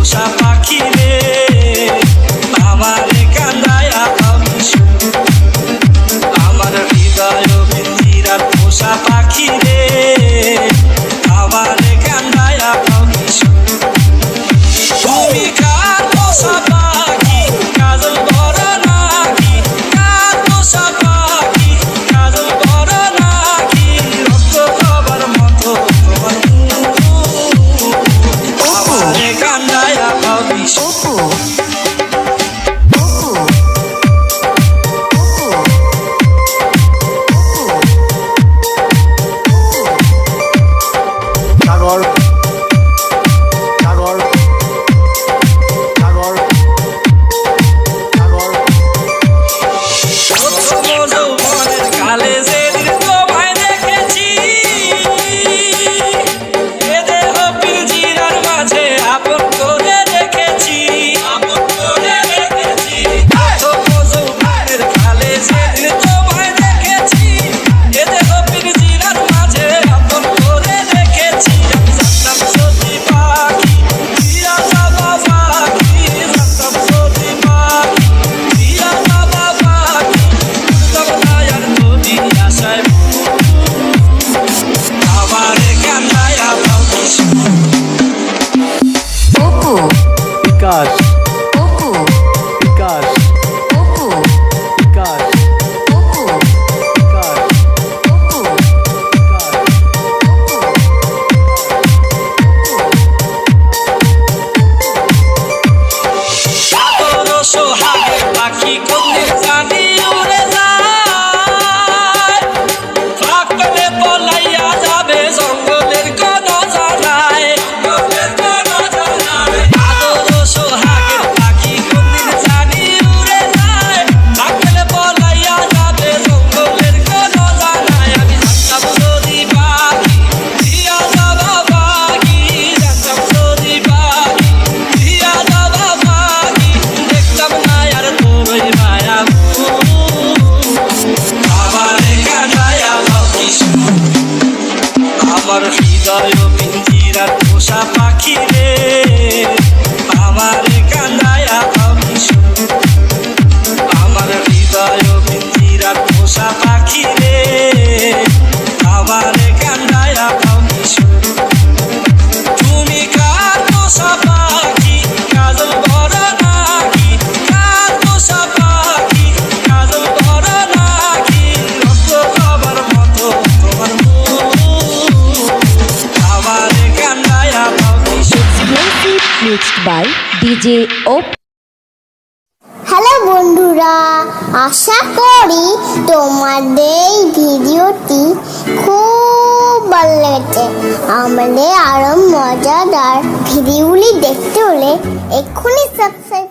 পোষা পাখি রে। কান্দায় আমি god হৃদয় পিঞ্জিরার পোষা পাখি রে। Music বাই ডিজে ও হ্যালো বন্ধুরা। আশা করি তোমাদের ভিডিওটি খুব ভালো লেগেছে। আমাদের আরও মজাদার ভিডিওগুলি দেখতে হলে এক্ষুনি সাবস্ক্রাইব